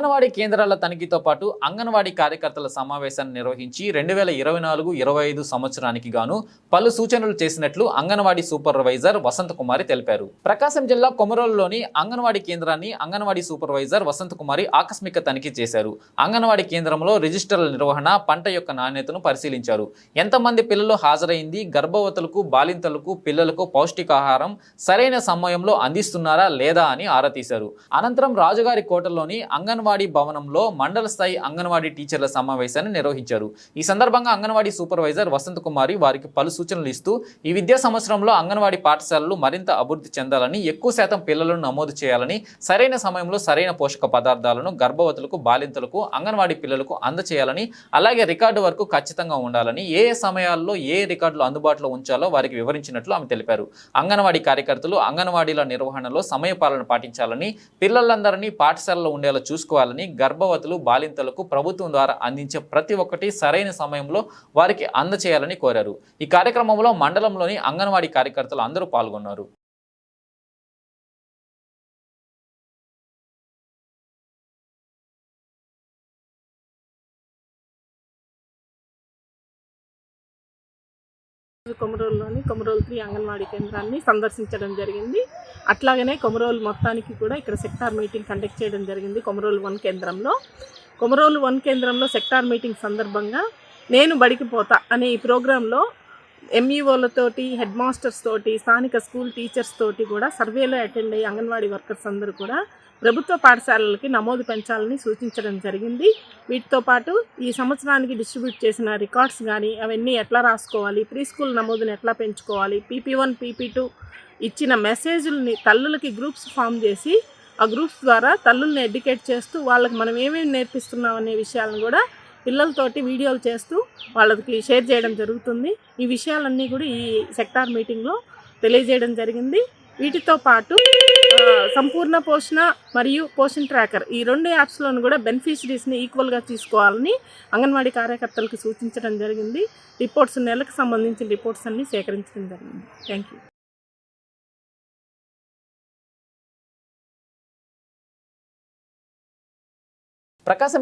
అంగన్వాడీ కేంద్రాల తనిఖీతో పాటు అంగన్వాడీ కార్యకర్తల సమావేశాన్ని నిర్వహించి రెండు వేల ఇరవై నాలుగు ఇరవై ఐదు సంవత్సరానికి గాను పలు సూచనలు చేసినట్లు అంగన్వాడీ సూపర్వైజర్ వసంత కుమారి తెలిపారు. ప్రకాశం జిల్లా కొమరోలులోని అంగన్వాడీ కేంద్రాన్ని అంగన్వాడీ సూపర్వైజర్ వసంత కుమారి ఆకస్మిక తనిఖీ చేశారు. అంగన్వాడీ కేంద్రంలో రిజిస్టర్ల నిర్వహణ పంట యొక్క నాణ్యతను పరిశీలించారు. ఎంతమంది పిల్లలు హాజరైంది గర్భవతులకు బాలింతలకు పిల్లలకు పౌష్టికాహారం సరైన సమయంలో అందిస్తున్నారా లేదా అని ఆరా తీశారు. అనంతరం రాజుగారి కోటలోని అంగన్వాడీ భవనంలో మండల స్థాయి అంగన్వాడీ టీచర్ల సమావేశాన్ని నిర్వహించారు. ఈ సందర్భంగా అంగన్వాడీ సూపర్వైజర్ వసంత్ కుమారి వారికి పలు సూచనలు ఇస్తూ ఈ విద్యా సంవత్సరంలో అంగన్వాడీ పాఠశాలలు మరింత అభివృద్ధి చెందాలని ఎక్కువ శాతం పిల్లలను నమోదు చేయాలని సరైన సమయంలో సరైన పోషక పదార్థాలను గర్భవతులకు బాలింతలకు అంగన్వాడీ పిల్లలకు అందచేయాలని అలాగే రికార్డు వరకు ఖచ్చితంగా ఉండాలని ఏ సమయాల్లో ఏ రికార్డులు అందుబాటులో ఉంచాలో వారికి వివరించినట్లు ఆమె తెలిపారు. అంగన్వాడీ కార్యకర్తలు అంగన్వాడీల నిర్వహణలో సమయపాలన పాటించాలని పిల్లలందరినీ పాఠశాలలో ఉండేలా చూసుకోవాలని గర్భవతులు బాలింతలకు ప్రభుత్వం ద్వారా అందించే ప్రతి ఒక్కటి సరైన సమయంలో వారికి అందచేయాలని కోరారు. ఈ కార్యక్రమంలో మండలంలోని అంగన్వాడీ కార్యకర్తలు అందరూ పాల్గొన్నారు. కొమరోలులోని కొమరోలు త్రీ అంగన్వాడీ కేంద్రాన్ని సందర్శించడం జరిగింది. అట్లాగనే కొమరోలు మొత్తానికి కూడా ఇక్కడ సెక్టార్ మీటింగ్ కండక్ట్ చేయడం జరిగింది కొమరోలు వన్ కేంద్రంలో. కొమరోలు వన్ కేంద్రంలో సెక్టార్ మీటింగ్ సందర్భంగా నేను బడికి పోతా అనే ఈ ప్రోగ్రాంలో ఎంఈఓలతోటి హెడ్ మాస్టర్స్ తోటి స్థానిక స్కూల్ టీచర్స్ తోటి కూడా సర్వేలో అటెండ్ అయ్యి అంగన్వాడీ వర్కర్స్ అందరూ కూడా ప్రభుత్వ పాఠశాలలకి నమోదు పెంచాలని సూచించడం జరిగింది. వీటితో పాటు ఈ సంవత్సరానికి డిస్ట్రిబ్యూట్ చేసిన రికార్డ్స్ కానీ అవన్నీ ఎట్లా రాసుకోవాలి ప్రీ స్కూల్ నమోదుని ఎట్లా పెంచుకోవాలి పీపీ వన్ పీపీ టూ ఇచ్చిన మెసేజ్ని తల్లులకి గ్రూప్స్ ఫామ్ చేసి ఆ గ్రూప్స్ ద్వారా తల్లుల్ని ఎడ్యుకేట్ చేస్తూ వాళ్ళకి మనం ఏమేమి నేర్పిస్తున్నాం అనే విషయాలను కూడా పిల్లలతోటి వీడియోలు చేస్తూ వాళ్ళకి షేర్ చేయడం జరుగుతుంది. ఈ విషయాలన్నీ కూడా ఈ సెక్టార్ మీటింగ్లో తెలియజేయడం జరిగింది. వీటితో పాటు సంపూర్ణ పోషణ మరియు పోషణ ట్రాకర్ ఈ రెండు యాప్స్లోను కూడా బెనిఫిషరీస్ని ఈక్వల్గా తీసుకోవాలని అంగన్వాడీ కార్యకర్తలకు సూచించడం జరిగింది. రిపోర్ట్స్ నెలకు సంబంధించిన రిపోర్ట్స్ అన్ని సేకరించడం జరిగింది. Thank you. ప్రకాశం